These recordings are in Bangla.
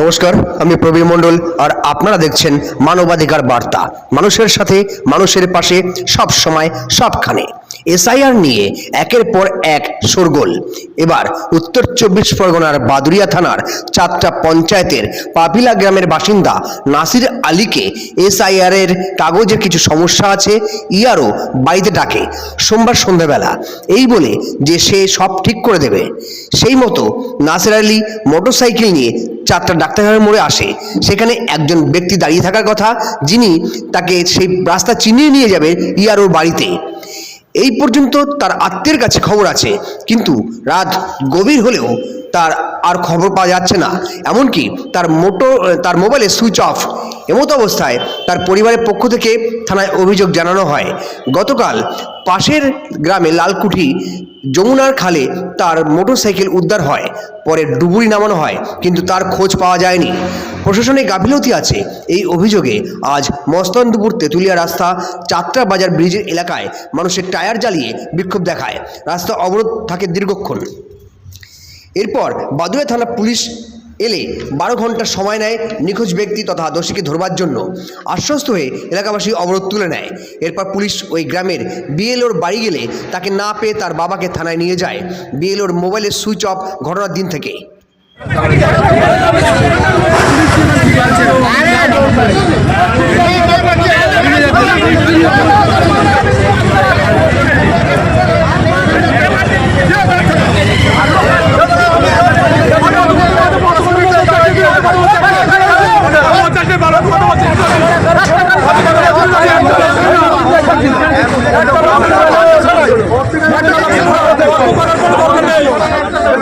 নমস্কার, আমি প্রবীর মণ্ডল আর আপনারা দেখছেন মানবাধিকার বার্তা। মানুষের সাথে, মানুষের পাশে, সব সময়, সবখানে। এসআইআর নিয়ে একের পর এক শোরগোল। এবার উত্তর চব্বিশ পরগনার বাদুরিয়া থানার চারটা পঞ্চায়েতের পাপিলা গ্রামের বাসিন্দা নাসির আলীকে এসআইআর এর কাগজে কিছু সমস্যা আছে, ইয়ারও বাড়িতে ডাকে। সোমবার সন্ধ্যাবেলা। এই বলে যে সে সব ঠিক করে দেবে। সেই মতো নাসির আলী মোটরসাইকেল নিয়ে চারটা ডাক্তারখানার মোড়ে আসে। সেখানে একজন ব্যক্তি দাঁড়িয়ে থাকার কথা, যিনি তাকে সেই রাস্তা চিনিয়ে নিয়ে যাবে ইয়ারোর বাড়িতে। এই পর্যন্ত তার আত্মীয়ের কাছে খবর আছে, কিন্তু রাত গভীর হলেও তার আর খবর পাওয়া যাচ্ছে না। এমনকি তার মোটো, তার মোবাইলে সুইচ অফ। এমতো অবস্থায় তার পরিবারের পক্ষ থেকে থানায় অভিযোগ জানানো হয়। গতকাল পাশের গ্রামে লালকুঠি যমুনার খালে তার মোটরসাইকেল উদ্ধার হয়। পরে ডুবুরি নামানো হয়, কিন্তু তার খোঁজ পাওয়া যায়নি। প্রশাসনে গাফিলতি আছে। এই অভিযোগে আজ মস্তন দুপুর তেঁতুলিয়া রাস্তা চাত্রা বাজার ব্রিজের এলাকায় মানুষের টায়ার জ্বালিয়ে বিক্ষোভ দেখায়। রাস্তা অবরোধ থাকে দীর্ঘক্ষণ। এরপর বাদুয়া থানা পুলিশ এলে বারো ঘণ্টা সময় নেয় নিখোঁজ ব্যক্তি তথা দোষীকে ধরবার জন্য। আশ্বস্ত হয়ে এলাকাবাসী অবরোধ তুলে নেয়। এরপর পুলিশ ওই গ্রামের বিএলওর বাড়ি গেলে তাকে না পেয়ে তার বাবাকে থানায় নিয়ে যায়। বিএলওর মোবাইলের সুইচ অফ ঘটনার দিন থেকে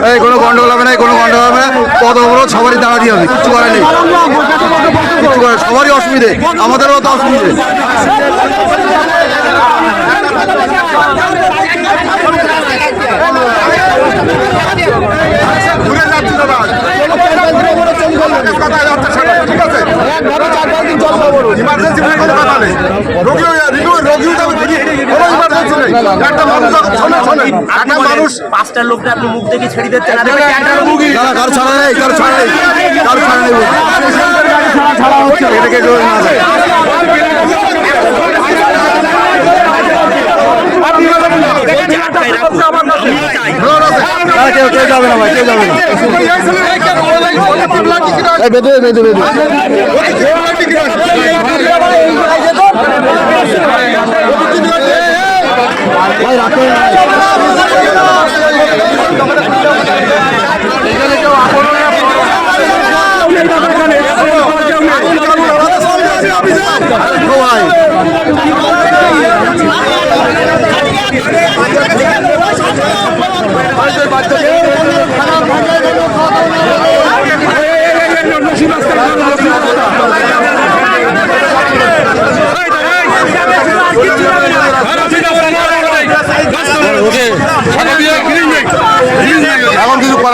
এই কোনো গন্ডগোল হবে না কোনো গন্ডগোল হবে না পদ অবরোধ সবারই দাঁড়াতে হবে কিচ্ছু করার নেই কিচ্ছু করার সবারই আমাদের আমাদেরও তো অসুবিধে ঘুরে যাচ্ছি দাদা কথা যাচ্ছে সেটা, ঠিক আছে ইমার্জেন্সি বলে কোনো কথা নেই রোগীও রোগী রোগীও যাবে কোনো ইমার্জেন্সি নেই একটা মানুষ শোনে শোনে। পাঁচটা লোকটা আপনি মুখ দেখে ছেড়ে দিচ্ছেন আর এবার একটা কারও কারও ছাড়া নেই কারও ছাড়া নেই। ছাড়া নেই। এটাকে না যায় কেউ কেউ যাবে না ভাই কেউ যাবে না। বেঁধে বেঁধে বেঁধে। ভাই রাখে ভাই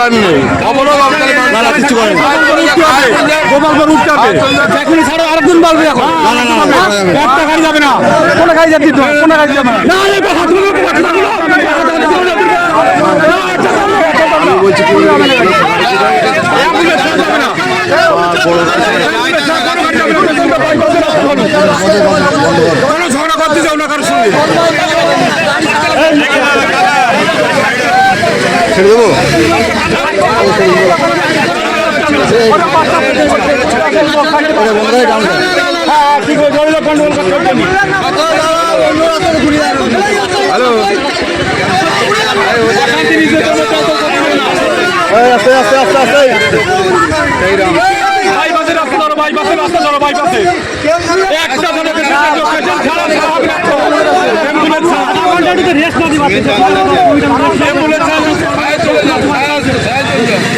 করার নেই না কিছু করেন গোপালপুর উঠতে হবে চাকরি ছাড়া আরেকজন বলবে এখন যাবে না। একটা গাড়ি যাবে না কোনো গাড়ি যাবে না কোনো গাড়ি যাবে না বলছি ঝগড়া করতে যাও না কারোর সঙ্গে ছেড়ে দেবো হ্যালো আস্তে আস্তে আস্তে আস্তে বাইপাসে রাস্তা ধরো বাইপাসে রাস্তা ধরো বাইপাসে একটা ধরে রেস্ট না দিবা অ্যাম্বুলেন্স খারাপ ভাষার কথা বলবে না কেন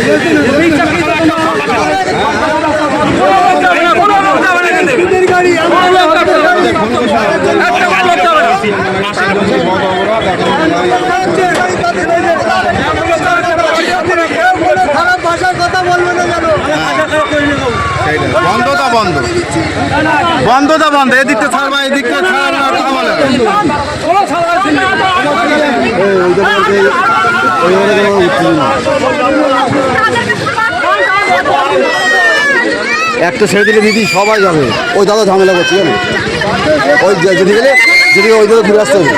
বন্ধটা বন্ধ বন্ধ এদিকটা ছাড়বা এদিকটা ছাড়া না কথা বলে একটা ছেড়ে দিলে দিদি সবাই যাবে। ওই দাদা ঝামেলা করছে জানো? ওই যদি গেলে যদি ওই দাদা ঘুরে আসতে হবে।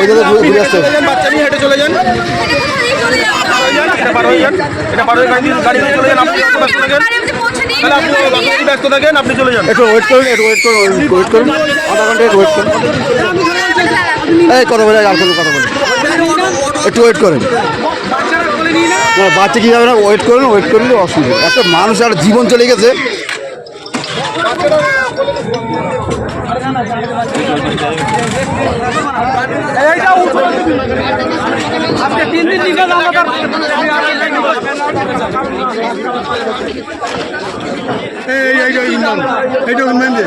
ওই দাদা ঘুরে ঘুরে আসতে হবে। বাচ্চা হেঁটে চলে যান এটা পার হয়ে যান এটা পার হয়ে গাড়ি গাড়ি চলে যান আপনি ব্যস্ত থাকেন। তাহলে আপনি আপনি ব্যস্ত থাকেন আপনি চলে যান। একটু ওয়েট করুন একটু ওয়েট করুন ওয়েট করুন। আধা ঘণ্টা একটু ওয়েট করুন। এই কথা বলে আর কোনো কথা বলে। একটু ওয়েট করেন। না বাচ্চা কি যাবে না? ওয়েট করুন ওয়েট করলে অসুবিধা। একটা মানুষ আর জীবন চলে গেছে। এই এই এই ইন্দান এইটা মেন যে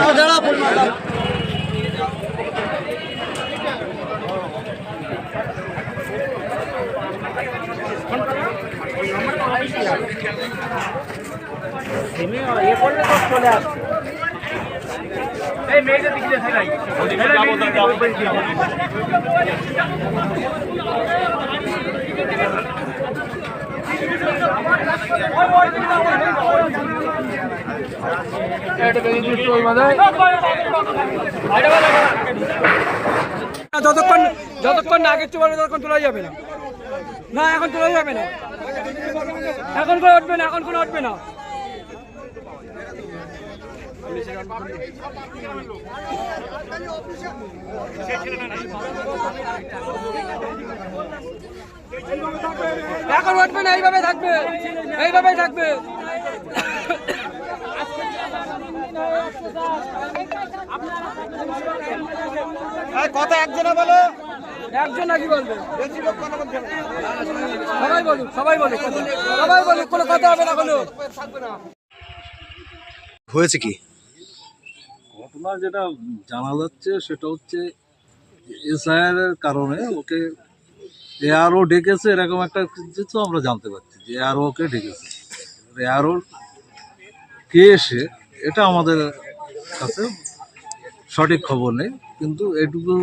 যতক্ষণ যতক্ষণ না আগের চলে ততক্ষণ তোলা যাবে না। না এখন তোলা যাবে না। এখন করে উঠবে না এখন কোনো উঠবে না। এখন উঠবে না এইভাবে থাকবে এইভাবেই থাকবে। একজন নাকি বলবে? সবাই বলুক সবাই বলুক। সবাই বলুক কোনো কথা হবে না কোনো। হয়েছে কি? ঘটনা যেটা জানা যাচ্ছে, সেটা হচ্ছে এসআইআর এর কারণে ওকে এআরও ডেকেছে, এরকম একটা কিছু আমরা জানতে পারছি যে এআরও ওকে ডেকেছে। এআরও কে এসে এটা আমাদের কাছে সঠিক খবর নেই, কিন্তু এটুকু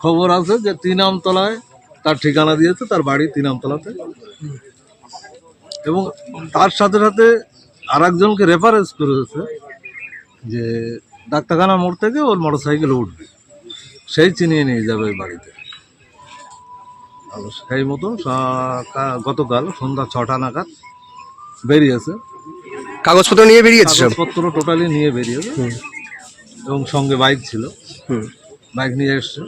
খবর আছে যে তিন আমতলায় তার ঠিকানা দিয়েছে, তার বাড়ি তিন আমতলাতে এবং তার সাথে সাথে আর একজনকে রেফারেন্স করেছে যে ডাক্তারখানা মোড় থেকে ওর মোটর সাইকেল উঠবে। সেই চিনিয়ে নিয়ে যাবে ওই বাড়িতে। সেই মতো গতকাল সন্ধ্যা ছটা নাগাদ বেরিয়েছে। কাগজপত্র নিয়ে বেরিয়েছে কাগজপত্র টোটালি নিয়ে বেরিয়েছে। এবং সঙ্গে বাইক ছিল। বাইক নিয়ে এসছে।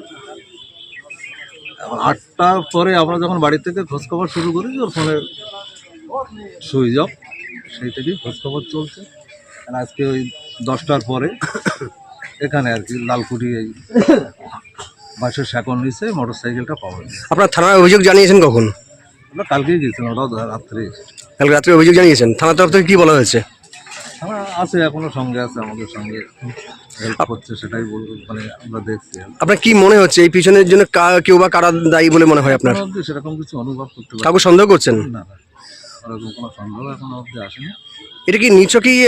আটটার পরে আমরা যখন বাড়ি থেকে খোঁজখবর শুরু করি ওর ফোনে সুইচ অফ। সেই থেকেই খোঁজখবর চলছে। আর আজকে ওই দশটার পরে এখানে আর কি লালকুটি এই বাসের স্যাকন নিচে মোটর সাইকেলটা পাওয়া যায়। আপনার থানায় অভিযোগ জানিয়েছেন কখন? আমরা কালকেই ওটাও রাত্রে। কাল রাত্রে অভিযোগ জানিয়েছেন? থানার তরফ থেকে কী বলা হয়েছে? হ্যাঁ আছে এখনও সঙ্গে আছে আমাদের সঙ্গে হেল্প করছে সেটাই বলব মানে আমরা দেখছি আপনার কি মনে হচ্ছে এই পিছনের জন্য কা- কেউ বা কারা দায়ী বলে মনে হয় আপনার? সেরকম কিছু অনুভব করতে পারি কাউকে সন্দেহ করছেন? না না। কোনো সন্দেহ এখনও অবধি আসেনি। এটা কি নিছকই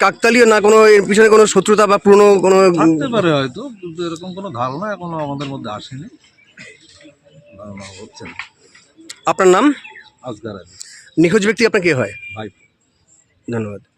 কাকতালীয় না কোনো এর পিছনে কোনো শত্রুতা বা পুরনো কোনো থাকতে পারে হয়তো কিন্তু এরকম কোনো ধারণা এখনও আমাদের মধ্যে আসেনি। ধারণা হচ্ছে না। আপনার নাম? আজগার আলী। নিখোঁজ ব্যক্তি আপনার কে হয়? ভাই। ধন্যবাদ।